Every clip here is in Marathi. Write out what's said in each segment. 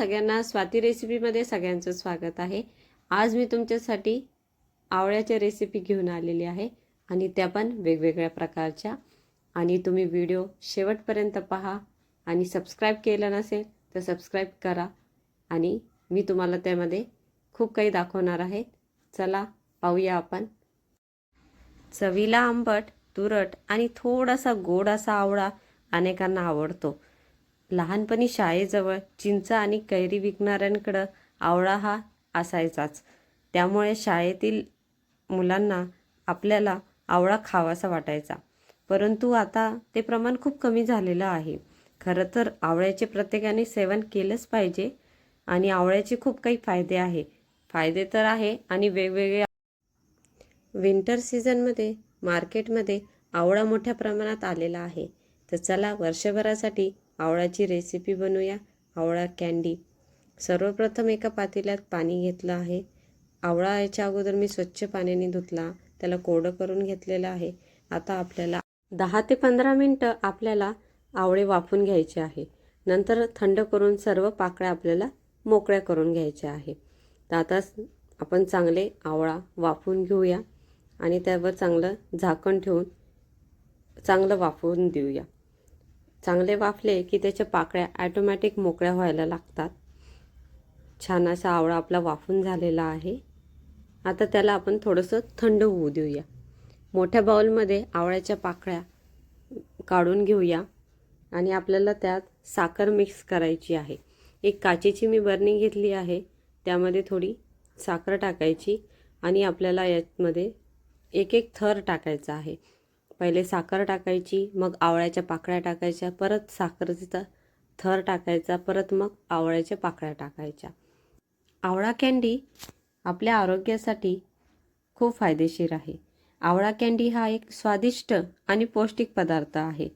सगळ्यांना स्वाती रेसिपीमध्ये सगळ्यांचं स्वागत आहे. आज मी तुमच्यासाठी आवळ्याच्या रेसिपी घेऊन आलेली आहे आणि त्या पण वेगवेगळ्या प्रकारच्या. आणि तुम्ही व्हिडिओ शेवटपर्यंत पहा आणि सबस्क्राईब केलं नसेल तर सबस्क्राईब करा. आणि मी तुम्हाला त्यामध्ये खूप काही दाखवणार आहे. चला पाहूया आपण. चवीला आंबट तुरट आणि थोडासा गोड असा आवळा अनेकांना आवडतो. लहानपणी शाळेजवळ चिंच आणि कैरी विकणाऱ्यांकडं आवळा हा असायचाच. त्यामुळे शाळेतील मुलांना आपल्याला आवळा खावासा वाटायचा. परंतु आता ते प्रमाण खूप कमी झालेलं आहे. खरं तर आवळ्याचे प्रत्येकाने सेवन केलंच पाहिजे आणि आवळ्याचे खूप काही फायदे आहे. फायदे तर आहे आणि वेगवेगळे विंटर सीझनमध्ये मार्केटमध्ये आवळा मोठ्या प्रमाणात आलेला आहे. तर चला वर्षभरासाठी आवळाची रेसिपी बनवूया. आवळा कॅन्डी सर्वप्रथम एका पातेल्यात पाणी घेतलं आहे. आवळा याच्या अगोदर मी स्वच्छ पाण्याने धुतला. त्याला कोरडं करून घेतलेलं आहे. आता आपल्याला दहा ते पंधरा मिनटं आपल्याला आवळे वाफून घ्यायचे आहे. नंतर थंड करून सर्व पाकळ्या आपल्याला मोकळ्या करून घ्यायच्या आहे. तर आता आपण चांगले आवळा वाफून घेऊया आणि त्यावर चांगलं झाकण ठेवून चांगलं वाफवून देऊया. चांगले वाफले की त्याच्या पाकळ्या ॲटोमॅटिक मोकळ्या व्हायला लागतात. छान असा आवळा आपला वाफून झालेला आहे. आता त्याला आपण थोडंसं थंड होऊ देऊया. मोठ्या बाऊलमध्ये आवळ्याच्या पाकळ्या काढून घेऊया आणि आपल्याला त्यात साखर मिक्स करायची आहे. एक काचेची मी बरणी घेतली आहे. त्यामध्ये थोडी साखर टाकायची आणि आपल्याला यामध्ये एक एक थर टाकायचा आहे. पहिले साखर टाकायची मग आवळ्याच्या पाकळ्या टाकायच्या परत साखरेचा थर टाकायचा परत मग आवळ्याच्या पाकळ्या टाकायच्या. आवळा कँडी आपल्या आरोग्यासाठी खूप फायदेशीर आहे. आवळा कँडी हा एक स्वादिष्ट आणि पौष्टिक पदार्थ आहे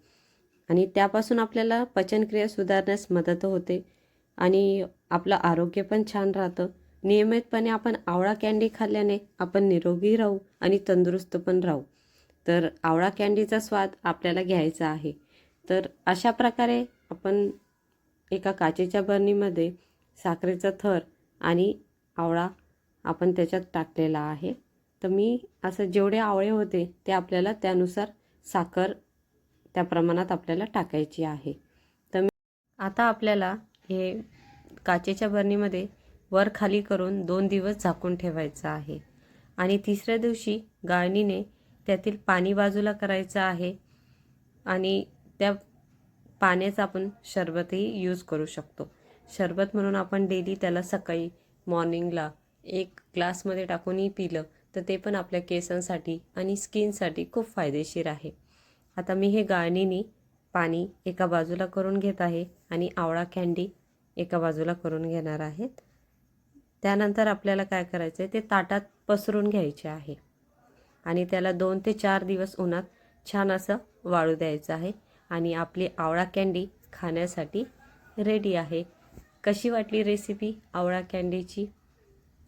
आणि त्यापासून आपल्याला पचनक्रिया सुधारण्यास मदत होते आणि आपलं आरोग्य पण छान राहतं. नियमितपणे आपण आवळा कँडी खाल्ल्याने आपण निरोगी राहू आणि तंदुरुस्त पण राहू. तर आवळा कॅन्डीचा स्वाद आपल्याला घ्यायचा आहे. तर अशा प्रकारे आपण एका काचेच्या बरणीमध्ये साखरेचा थर आणि आवळा आपण त्याच्यात टाकलेला आहे. तर मी असं जेवढे आवळे होते ते आपल्याला त्यानुसार साखर त्या प्रमाणात आपल्याला टाकायची आहे. तर मी आता आपल्याला हे काचेच्या बरणीमध्ये वर खाली करून दोन दिवस झाकून ठेवायचं आहे. आणि तिसऱ्या दिवशी गाळणीने त्यातील पाणी बाजूला करायचं आहे आणि त्या पाण्याचा आपण शरबतही यूज करू शकतो. शरबत म्हणून आपण डेली त्याला सकाळी मॉर्निंगला एक ग्लासमध्ये टाकूनही पिलं तर ते पण आपल्या केसांसाठी आणि स्किनसाठी खूप फायदेशीर आहे. आता मी हे गाळणीने पाणी एका बाजूला करून घेत आहे आणि आवळा कॅन्डी एका बाजूला करून घेणार आहेत. त्यानंतर आपल्याला काय करायचं आहे ते ताटात पसरून घ्यायचे आहे. आणि त्याला दोन ते चार दिवस उन्हात छान असं वाळू द्यायचं आहे. आणि आपली आवळा कँडी खाण्यासाठी रेडी आहे. कशी वाटली रेसिपी आवळा कँडीची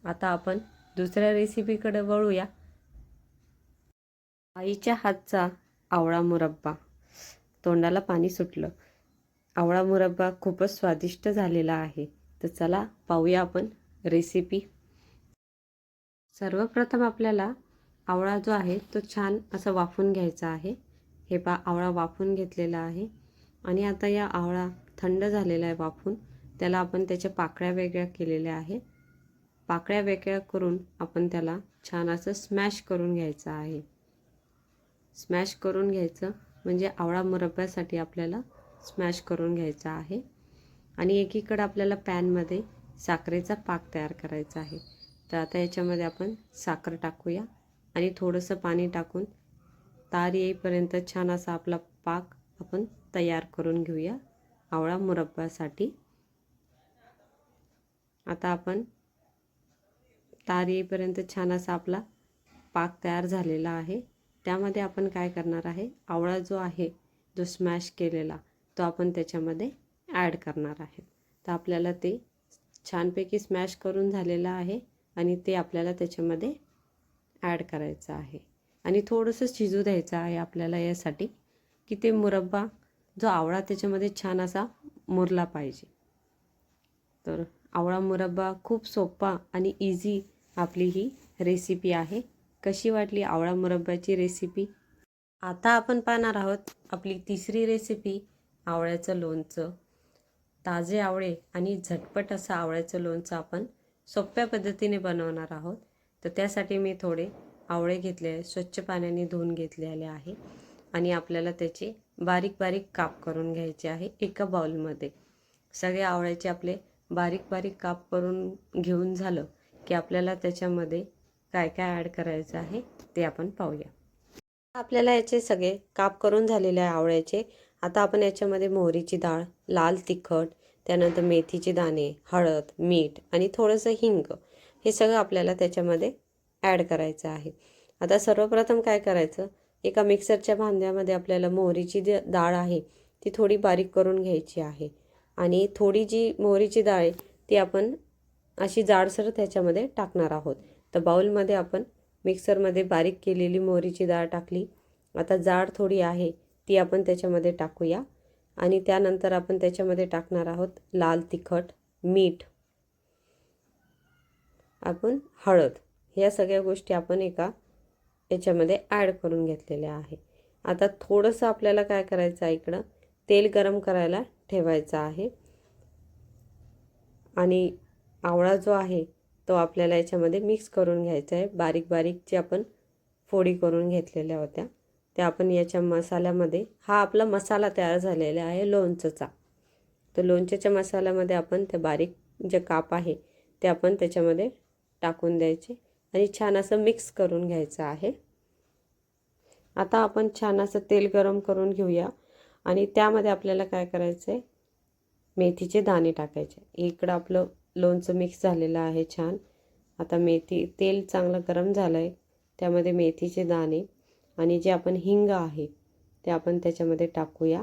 आता आपण दुसऱ्या रेसिपीकडे वळूया. आईच्या हातचा आवळा मुरब्बा. तोंडाला पाणी सुटलं. आवळा मुरब्बा खूपच स्वादिष्ट झालेला आहे. तर चला पाहूया आपण रेसिपी सर्वप्रथम आपल्याला आवळा जो आहे तो छान असा वाफून घ्यायचा आहे. हे पा आवळा वाफून घेतलेला आहे. आणि आता या आवळा थंड झालेला आहे वाफून. त्याला आपण त्याच्या पाकळ्या वेगळ्या केलेल्या आहे पाकळ्या वेगळ्या करून आपण त्याला छान असं स्मॅश करून घ्यायचं आहे. स्मॅश करून घ्यायचं म्हणजे आवळा मुरब्यासाठी आपल्याला स्मॅश करून घ्यायचा आहे. आणि एकीकडं आपल्याला पॅनमध्ये साखरेचा पाक तयार करायचा आहे. तर आता याच्यामध्ये आपण साखर टाकूया. आणि थोडंसं पाणी टाकून तार येईपर्यंत छान असा आपला पाक आपण तयार करून घेऊया आवळा मुरब्बासाठी. आता आपण तार येईपर्यंत छान असा आपला पाक तयार झालेला आहे. त्यामध्ये आपण काय करणार आहे? आवळा जो आहे जो स्मॅश केलेला तो आपण त्याच्यामध्ये ॲड करणार आहे. तर आपल्याला ते छानपैकी स्मॅश करून झालेला आहे आणि ते आपल्याला त्याच्यामध्ये ॲड करायचं आहे. आणि थोडंसं शिजू द्यायचं आहे आपल्याला यासाठी की ते मुरब्बा जो आवळा त्याच्यामध्ये छान असा मुरला पाहिजे. तर आवळा मुरब्बा खूप सोपा आणि इझी आपली ही रेसिपी आहे. कशी वाटली आवळा मुरब्बाची रेसिपी आता आपण पाहणार आहोत आपली तिसरी रेसिपी आवळ्याचं लोणचं. ताजे आवळे आणि झटपट असं आवळ्याचं लोणचं आपण सोप्या पद्धतीने बनवणार आहोत. तर त्यासाठी मी थोडे आवळे घेतले स्वच्छ पाण्याने धुवून घेतलेले आहे. आणि आपल्याला त्याचे बारीक बारीक काप करून घ्यायचे आहे एका बाउलमध्ये. सगळे आवळ्याचे आपले बारीक बारीक काप करून घेऊन झालं की आपल्याला त्याच्यामध्ये काय काय ॲड करायचं आहे ते आपण पाहूया. आपल्याला याचे सगळे काप करून झालेले आहे आवळ्याचे. आता आपण याच्यामध्ये मोहरीची डाळ लाल तिखट त्यानंतर मेथीचे दाणे हळद मीठ आणि थोडंसं हिंग हे सगळं आपल्याला त्याच्यामध्ये ॲड करायचं आहे. आता सर्वप्रथम काय करायचं? एका मिक्सरच्या भांड्यामध्ये आपल्याला मोहरीची जी डाळ आहे ती थोडी बारीक करून घ्यायची आहे. आणि थोडी जी मोहरीची डाळ आहे ती आपण अशी जाडसर त्याच्यामध्ये टाकणार आहोत. तर बाऊलमध्ये आपण मिक्सरमध्ये बारीक केलेली मोहरीची डाळ टाकली. आता जाड थोडी आहे ती आपण त्याच्यामध्ये टाकूया. आणि त्यानंतर आपण त्याच्यामध्ये टाकणार आहोत लाल तिखट मीठ. आपण हळद ह्या सगळ्या गोष्टी आपण एका याच्यामध्ये ॲड करून घेतलेल्या आहे. आता थोडंसं आपल्याला काय करायचं आहे इकडं? तेल गरम करायला ठेवायचं आहे. आणि आवळा जो आहे तो आपल्याला याच्यामध्ये मिक्स करून घ्यायचा आहे. बारीक बारीक जे आपण फोडी करून घेतलेल्या होत्या त्या आपण याच्या मसाल्यामध्ये हा आपला मसाला तयार झालेला आहे लोणचंचा तर लोणच्याच्या मसाल्यामध्ये आपण ते बारीक जे काप आहे ते आपण त्याच्यामध्ये टाकून द्यायचे आणि छान असं मिक्स करून घ्यायचं आहे. आता आपण छान असं तेल गरम करून घेऊया. आणि त्यामध्ये आपल्याला काय करायचं आहे मेथीचे दाणे टाकायचे. इकडं आपलं लोणचं मिक्स झालेलं आहे छान. आता मेथी तेल चांगलं गरम झालं आहे त्यामध्ये मेथीचे दाणे आणि जे आपण हिंग आहे ते आपण त्याच्यामध्ये टाकूया.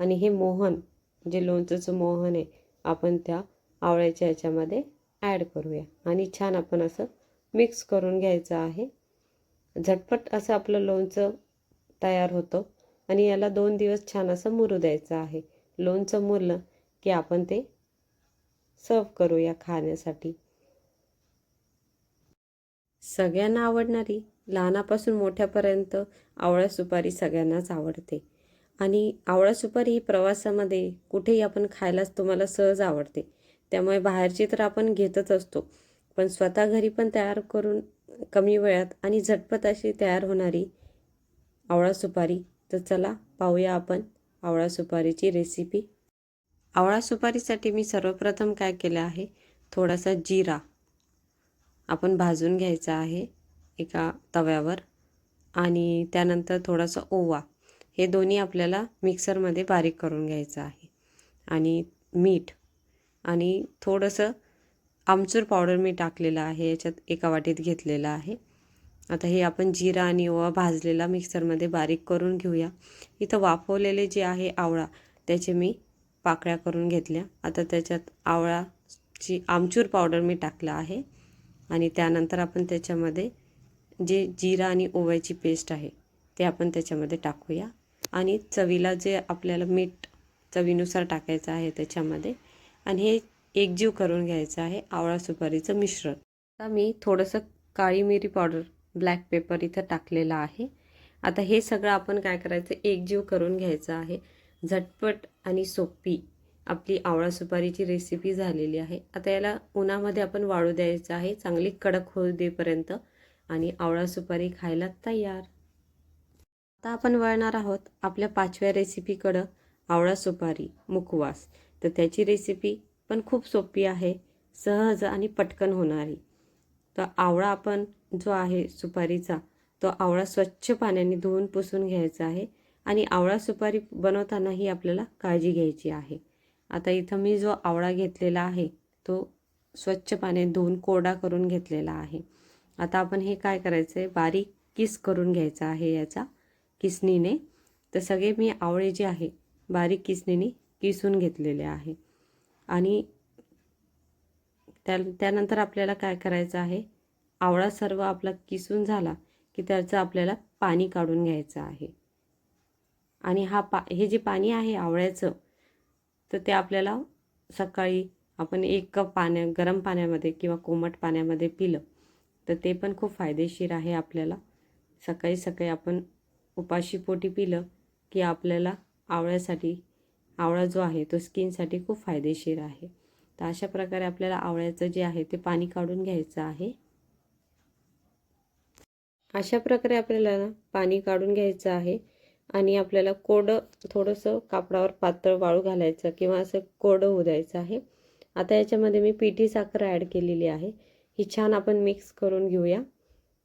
आणि हे मोहन जे लोणचंचं मोहन आहे आपण त्या आवळ्याच्या याच्यामध्ये ॲड करूया. आणि छान आपण असं मिक्स करून घ्यायचं आहे. झटपट असं आपलं लोणचं तयार होतं. आणि याला दोन दिवस छान असं मुरू द्यायचं आहे. लोणचं मुरलं की आपण ते सर्व करूया खाण्यासाठी. सगळ्यांना आवडणारी लहानापासून मोठ्यापर्यंत आवळा सुपारी सगळ्यांनाच आवडते. आणि आवळा सुपारी ही प्रवासामध्ये कुठेही आपण खायलाच तुम्हाला सहज आवडते. त्यामुळे बाहेरची तर आपण घेतच असतो. पण स्वतः घरी पण तयार करून कमी वेळात आणि झटपट अशी तयार होणारी आवळा सुपारी. तर चला पाहूया आपण आवळा सुपारीची रेसिपी आवळा सुपारीसाठी मी सर्वप्रथम काय केलं आहे? थोडासा जिरा आपण भाजून घ्यायचा आहे एका तव्यावर आणि त्यानंतर थोडासा ओवा. हे दोन्ही आपल्याला मिक्सरमध्ये बारीक करून घ्यायचं आहे. आणि मीठ आणि थोडंसं आमचूर पावडर मी टाकलेलं आहे याच्यात एका वाटीत घेतलेलं आहे. आता हे आपण जिरा आणि ओवा भाजलेला मिक्सरमध्ये बारीक करून घेऊया. इथं वाफवलेले जे आहे आवळा त्याचे मी पाकळ्या करून घेतल्या. आता त्याच्यात आवळाची आमचूर पावडर मी टाकलं आहे. आणि त्यानंतर आपण त्याच्यामध्ये जे जिरा आणि ओव्याची पेस्ट आहे ते आपण त्याच्यामध्ये टाकूया. आणि चवीला जे आपल्याला मीठ चवीनुसार टाकायचं आहे त्याच्यामध्ये आणि हे एकजीव करून घ्यायचं आहे आवळा सुपारीचं मिश्रण. आता मी थोडंसं काळी मिरी पावडर ब्लॅक पेपर इथं टाकलेलं आहे. आता हे सगळं आपण काय करायचं? एकजीव करून घ्यायचं आहे. झटपट आणि सोपी आपली आवळा सुपारीची रेसिपी झालेली आहे. आता याला उन्हामध्ये आपण वाळू द्यायचं आहे. चांगली कडक होऊ देपर्यंत आणि आवळा सुपारी खायला तयार. आता आपण वळणार आहोत आपल्या पाचव्या रेसिपीकडं आवळा सुपारी मुखवास. तर त्याची रेसिपी पण खूप सोपी आहे सहज आणि पटकन होणारी. तर आवळा आपण जो आहे सुपारीचा तो आवळा स्वच्छ पाण्याने धुवून पुसून घ्यायचा आहे आणि आवळा सुपारी बनवतानाही आपल्याला काळजी घ्यायची आहे. आता इथं मी जो आवळा घेतलेला आहे तो स्वच्छ पाण्याने धुवून कोरडा करून घेतलेला आहे. आता आपण हे काय करायचं आहे बारीक किस करून घ्यायचा आहे याचा किसनीने तर सगळे मी आवळे जे आहे बारीक किसनीने किसून घेतलेले आहे. आणि त्या त्यानंतर आपल्याला काय करायचं आहे? आवळा सर्व आपला किसून झाला की त्याचं आपल्याला पाणी काढून घ्यायचं आहे. आणि हा पा हे जे पाणी आहे आवळ्याचं तर ते आपल्याला सकाळी आपण एक कप पाण्या गरम पाण्यामध्ये किंवा कोमट पाण्यामध्ये पिलं तर ते पण खूप फायदेशीर आहे आपल्याला. सकाळी सकाळी आपण उपाशीपोटी पिलं की आपल्याला आवळ्यासाठी आवळा जो आहे तो स्किनसाठी खूप फायदेशीर आहे. तर अशा प्रकारे आपल्याला आवळ्याचं जे आहे ते पाणी काढून घ्यायचं आहे. अशा प्रकारे आपल्याला ना पाणी काढून घ्यायचं आहे आणि आपल्याला कोडं थोडंसं कापडावर पातळ वाळू घालायचं किंवा असं कोडं होऊ द्यायचं आहे. आता याच्यामध्ये मी पिठी साखर ॲड केलेली आहे. ही छान आपण मिक्स करून घेऊया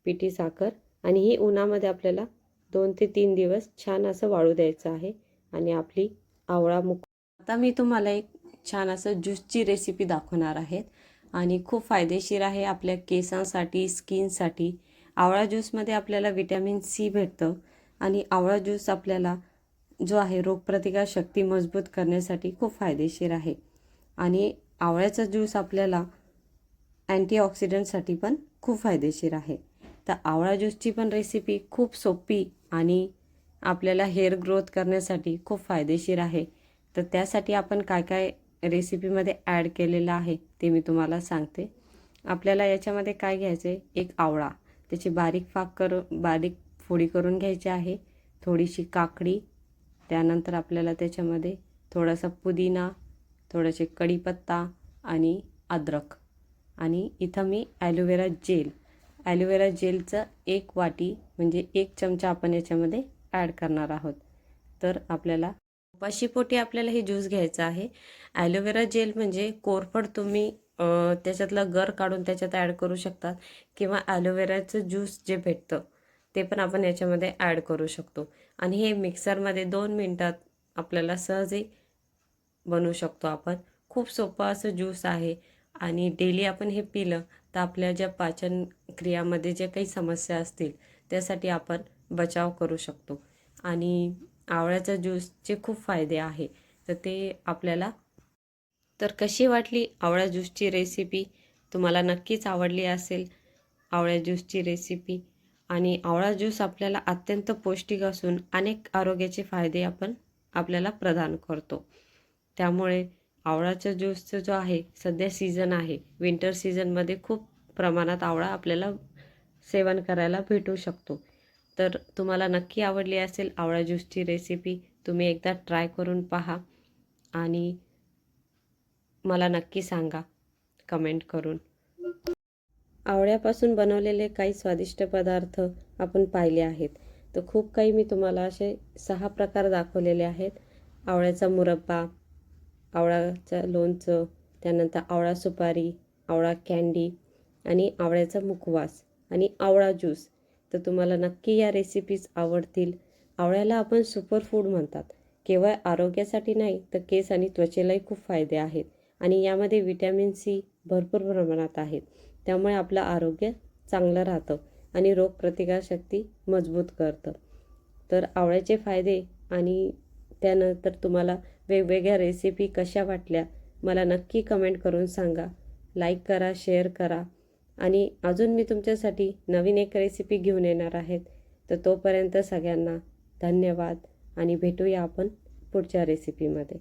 पिठी साखर आणि ही उन्हामध्ये आपल्याला दोन ते तीन दिवस छान असं वाळू द्यायचं आहे आणि आपली आवळा मुक आता मी तुम्हाला एक छान असं ज्यूसची रेसिपी दाखवणार आहे आणि खूप फायदेशीर आहे आपल्या केसांसाठी स्किनसाठी. आवळा ज्यूसमध्ये आपल्याला विटॅमिन सी भेटतं. आणि आवळा ज्यूस आपल्याला जो आहे रोगप्रतिकार शक्ती मजबूत करण्यासाठी खूप फायदेशीर आहे. आणि आवळ्याचा ज्यूस आपल्याला अँटीऑक्सिडंटसाठी पण खूप फायदेशीर आहे. तर आवळा ज्यूसची पण रेसिपी खूप सोपी आणि आपल्याला हेअर ग्रोथ करण्यासाठी खूप फायदेशीर आहे. तर त्यासाठी आपण काय काय रेसिपीमध्ये ॲड केलेलं आहे ते मी तुम्हाला सांगते. आपल्याला याच्यामध्ये काय घ्यायचं आहे एक आवळा. त्याची बारीक फाक करून बारीक फोडी करून घ्यायची आहे. थोडीशी काकडी. त्यानंतर आपल्याला त्याच्यामध्ये थोडासा पुदिना थोडासे कढीपत्ता आणि अद्रक. आणि इथं मी aloe vera gel aloe vera जेलचं एक वाटी म्हणजे एक चमचा आपण याच्यामध्ये ॲड करणार आहोत. तर आपल्याला उपाशीपोटी आपल्याला हे ज्यूस घ्यायचं आहे. ॲलोवेरा जेल म्हणजे कोरफड तुम्ही त्याच्यातलं गर काढून त्याच्यात ॲड करू शकतात किंवा ॲलोवेराचं ज्यूस जे भेटतं ते पण आपण याच्यामध्ये ॲड करू शकतो. आणि हे मिक्सरमध्ये दोन मिनटात आपल्याला सहजही बनवू शकतो आपण. खूप सोपं असं ज्यूस आहे. आणि डेली आपण हे पिलं तर आपल्या ज्या पाचन क्रियामध्ये ज्या काही समस्या असतील त्यासाठी आपण बचाव करू शकतो. आणि आवळ्याचा ज्यूसचे खूप फायदे आहे. तर ते आपल्याला तर कशी वाटली आवळ्या ज्यूसची रेसिपी तुम्हाला नक्कीच आवडली असेल आवळ्या ज्यूसची रेसिपी आणि आवळा ज्यूस आपल्याला अत्यंत पौष्टिक असून अनेक आरोग्याचे फायदे आपण आपल्याला प्रदान करतो. त्यामुळे आवळाचा ज्यूसचं जो आहे सध्या सीझन आहे. विंटर सीझनमध्ये खूप प्रमाणात आवळा आपल्याला सेवन करायला भेटू शकतो. तर तुम्हाला नक्की आवडली असेल आवळा ज्यूसची रेसिपी तुम्ही एकदा ट्राय करून पहा आणि मला नक्की सांगा कमेंट करून. आवळ्यापासून बनवलेले काही स्वादिष्ट पदार्थ आपण पाहिले आहेत. तर खूप काही मी तुम्हाला असे सहा प्रकार दाखवलेले आहेत. आवळ्याचा मुरब्बा आवळाचं लोणचं त्यानंतर आवळा सुपारी आवळा कँडी आणि आवळ्याचा मुखवास आणि आवळा ज्यूस तर तुम्हाला नक्की या रेसिपीज आवडतील. आवळ्याला आपण सुपर फूड म्हणतात. केवळ आरोग्यासाठी नाही तर केस आणि त्वचेलाही खूप फायदे आहेत. आणि यामध्ये विटॅमिन सी भरपूर प्रमाणात आहेत. त्यामुळे आपलं आरोग्य चांगलं राहतं आणि रोगप्रतिकारशक्ती मजबूत करतं. तर आवळ्याचे फायदे आणि त्यानंतर तुम्हाला वेगवेगळ्या रेसिपी कशा वाटल्या मला नक्की कमेंट करून सांगा. लाईक करा शेअर करा. आणि अजून मी तुमच्यासाठी नवीन एक रेसिपी घेऊन येणार आहेत. तर तोपर्यंत सगळ्यांना धन्यवाद आणि भेटूया आपण पुढच्या रेसिपीमध्ये